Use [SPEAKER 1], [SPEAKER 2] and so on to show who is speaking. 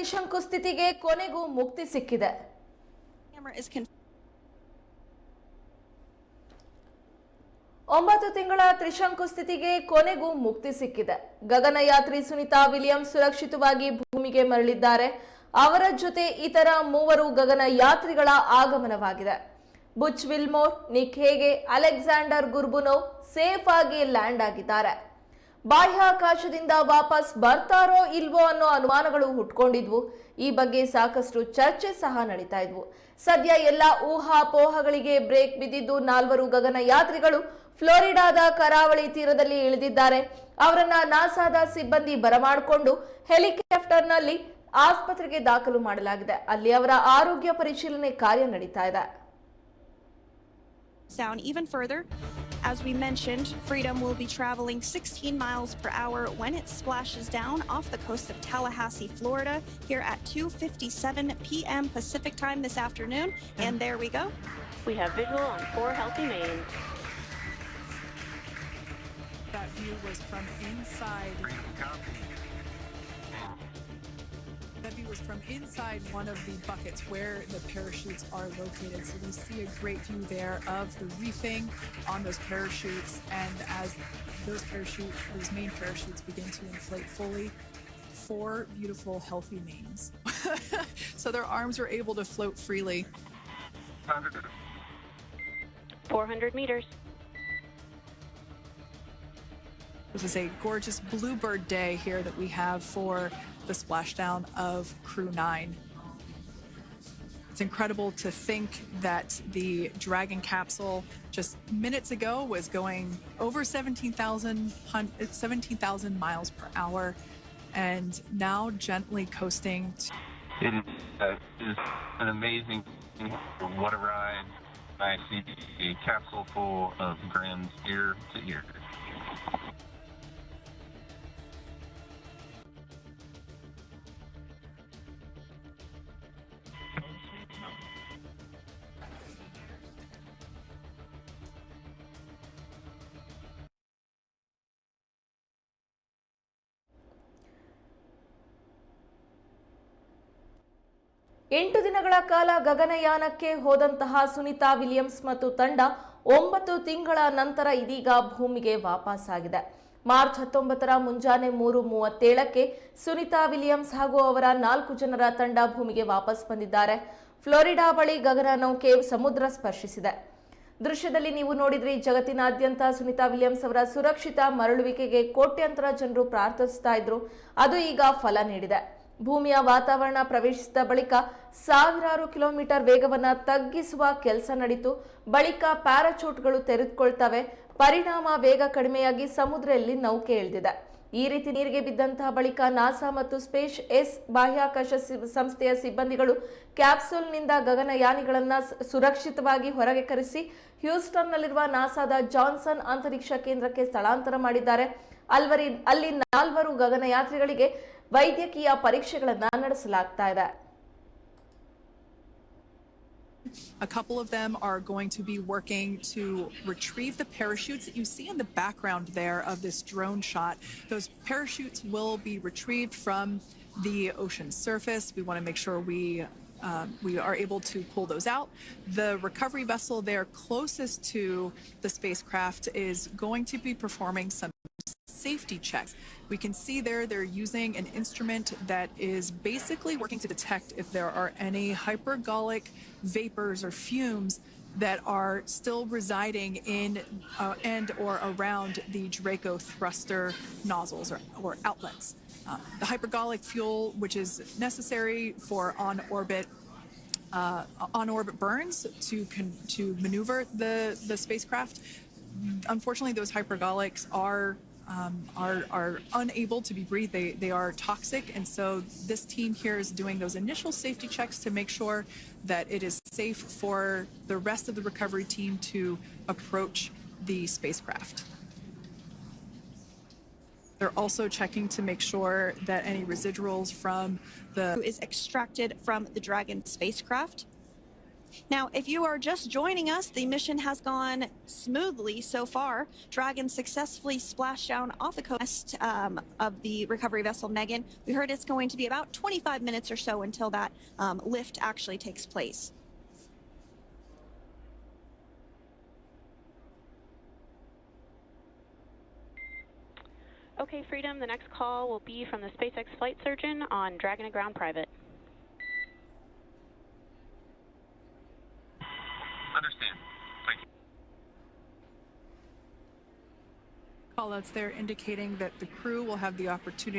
[SPEAKER 1] ತ್ರಿಶಂಕು ಸ್ಥಿತಿಗೆ ಕೊನೆಗೂ ಮುಕ್ತಿ ಸಿಕ್ಕಿದೆ. ಒಂಬತ್ತು ತಿಂಗಳ ತ್ರಿಶಂಕು ಸ್ಥಿತಿಗೆ ಕೊನೆಗೂ ಮುಕ್ತಿ ಸಿಕ್ಕಿದೆ. ಗಗನಯಾತ್ರಿ ಸುನಿತಾ ವಿಲಿಯಮ್ಸ್ ಸುರಕ್ಷಿತವಾಗಿ ಭೂಮಿಗೆ ಮರಳಿದ್ದಾರೆ. ಅವರ ಜೊತೆ ಇತರ ಮೂವರು ಗಗನಯಾತ್ರಿಗಳ ಆಗಮನವಾಗಿದೆ. Butch Wilmore Nick Hague Alexander Gorbunov safe ಆಗಿ ಲ್ಯಾಂಡ್ ಆಗಿದ್ದಾರೆ. ಬಾಹ್ಯಾಕಾಶದಿಂದ ವಾಪಸ್ ಬರ್ತಾರೋ ಇಲ್ವೋ ಅನ್ನೋ ಅನುಮಾನಗಳು ಹುಟ್ಕೊಂಡಿದ್ವು. ಈ ಬಗ್ಗೆ ಸಾಕಷ್ಟು ಚರ್ಚೆ ಸಹ ನಡೀತಾ ಇದ್ವು. ಸದ್ಯ ಎಲ್ಲ ಊಹಾಪೋಹಗಳಿಗೆ ಬ್ರೇಕ್ ಬಿದ್ದಿದ್ದು ನಾಲ್ವರು ಗಗನಯಾತ್ರಿಗಳು ಫ್ಲೋರಿಡಾದ ಕರಾವಳಿ ತೀರದಲ್ಲಿ ಇಳಿದಿದ್ದಾರೆ. ಅವರನ್ನ ನಾಸಾದ ಸಿಬ್ಬಂದಿ ಬರಮಾಡಿಕೊಂಡು ಹೆಲಿಕಾಪ್ಟರ್ನಲ್ಲಿ ಆಸ್ಪತ್ರೆಗೆ ದಾಖಲು ಮಾಡಲಾಗಿದೆ. ಅಲ್ಲಿ ಅವರ ಆರೋಗ್ಯ ಪರಿಶೀಲನೆ ಕಾರ್ಯ ನಡೀತಾ ಇದೆ.
[SPEAKER 2] As we mentioned, Freedom will be traveling 16 miles per hour when it splashes down off the coast of Tallahassee, Florida, here at 2:57 p.m. Pacific time this afternoon. And there we go.
[SPEAKER 3] We have visual on four healthy mains.
[SPEAKER 4] That view was from inside. That view was from inside one of the buckets where the parachutes are located. So we see a great view there of the reefing on those parachutes. And as those parachute, those main parachutes begin to inflate fully, four beautiful, healthy names. so their arms were able to float freely.
[SPEAKER 3] 400 meters.
[SPEAKER 4] This is a gorgeous bluebird day here that we have for the splashdown of Crew 9. It's incredible to think that the Dragon capsule just minutes ago was going over 17,000 hun- 17,000 miles per hour and now gently coasting
[SPEAKER 5] It is, uh, is an amazing, what a ride. I see a capsule full of grins ear to ear.
[SPEAKER 1] ಎಂಟು ದಿನಗಳ ಕಾಲ ಗಗನಯಾನಕ್ಕೆ ಹೋದಂತಹ Sunita Williams ಮತ್ತು ತಂಡ ಒಂಬತ್ತು ತಿಂಗಳ ನಂತರ ಇದೀಗ ಭೂಮಿಗೆ ವಾಪಸ್ಸಾಗಿದೆ ಮಾರ್ಚ್ ಹತ್ತೊಂಬತ್ತರ ಮುಂಜಾನೆ ಮೂರು ಮೂವತ್ತೇಳಕ್ಕೆ ಸುನಿತಾ ವಿಲಿಯಮ್ಸ್ ಹಾಗೂ ಅವರ ನಾಲ್ಕು ಜನರ ತಂಡ ಭೂಮಿಗೆ ವಾಪಸ್ ಬಂದಿದ್ದಾರೆ. ಫ್ಲೋರಿಡಾ ಬಳಿ ಗಗನ ನೌಕೆ ಸಮುದ್ರ ಸ್ಪರ್ಶಿಸಿದೆ. ದೃಶ್ಯದಲ್ಲಿ ನೀವು ನೋಡಿದ್ರಿ, ಜಗತ್ತಿನಾದ್ಯಂತ ಸುನಿತಾ ವಿಲಿಯಮ್ಸ್ ಅವರ ಸುರಕ್ಷಿತ ಮರಳುವಿಕೆಗೆ ಕೋಟ್ಯಂತರ ಜನರು ಪ್ರಾರ್ಥಿಸ್ತಾ ಇದ್ರು. ಅದು ಈಗ ಫಲ ನೀಡಿದೆ. ಭೂಮಿಯ ವಾತಾವರಣ ಪ್ರವೇಶಿಸಿದ ಬಳಿಕ ಸಾವಿರಾರು ಕಿಲೋಮೀಟರ್ ವೇಗವನ್ನು ತಗ್ಗಿಸುವ ಕೆಲಸ ನಡೀತು. ಬಳಿಕ ಪ್ಯಾರಾಚೂಟ್ಗಳು ತೆರೆದುಕೊಳ್ತವೆ. ಪರಿಣಾಮ ವೇಗ ಕಡಿಮೆಯಾಗಿ ಸಮುದ್ರದಲ್ಲಿ ನೌಕೆ ಇಳಿದಿದೆ. ಈ ರೀತಿ ನೀರಿಗೆ ಬಿದ್ದಂತಹ ಬಳಿಕ ನಾಸಾ ಮತ್ತು ಸ್ಪೇಸ್ ಎಸ್ ಬಾಹ್ಯಾಕಾಶ ಸಂಸ್ಥೆಯ ಸಿಬ್ಬಂದಿಗಳು ಕ್ಯಾಪ್ಸೂಲ್ನಿಂದ ಗಗನಯಾನಿಗಳನ್ನು ಸುರಕ್ಷಿತವಾಗಿ ಹೊರಗೆ ಕರೆಸಿ ಹ್ಯೂಸ್ಟನ್ನಲ್ಲಿರುವ ನಾಸಾದ ಜಾನ್ಸನ್ ಅಂತರಿಕ್ಷ ಕೇಂದ್ರಕ್ಕೆ ಸ್ಥಳಾಂತರ ಮಾಡಿದ್ದಾರೆ. ಅಲ್ವರಿ, ಅಲ್ಲಿ ನಾಲ್ವರು ಗಗನಯಾತ್ರಿಗಳಿಗೆ ವೈದ್ಯಕೀಯ ಪರೀಕ್ಷೆಗಳನ್ನು ನಡೆಸಲಾಗ್ತಾ ಇದೆ.
[SPEAKER 4] A couple of them are going to be working to retrieve the parachutes that you see in the background there of this drone shot. Those parachutes will be retrieved from the ocean surface. We want to make sure we um, we are able to pull those out. The recovery vessel there closest to the spacecraft is going to be performing some safety checks. We can see there they're using an instrument that is basically working to detect if there are any hypergolic vapors or fumes that are still residing in uh, and or around the Draco thruster nozzles or, or outlets. Uh, the hypergolic fuel, which is necessary for on-orbit uh, on-orbit burns to to maneuver the the spacecraft. Unfortunately, those hypergolics are um, are are unable to be breathed. They they are toxic, and so this team here is doing those initial safety checks to make sure that it is safe for the rest of the recovery team to approach the spacecraft. They're also checking to make sure that any residuals from the
[SPEAKER 2] is extracted from the Dragon spacecraft. Now, if you are just joining us, the mission has gone smoothly so far. Dragon successfully splashed down off the coast um, of the recovery vessel Megan. We heard it's going to be about 25 minutes or so until that um, lift actually takes place.
[SPEAKER 3] Okay, Freedom, the next call will be from the SpaceX flight surgeon on Dragon and Ground Private.
[SPEAKER 4] Callouts there indicating that the crew will have the opportunity.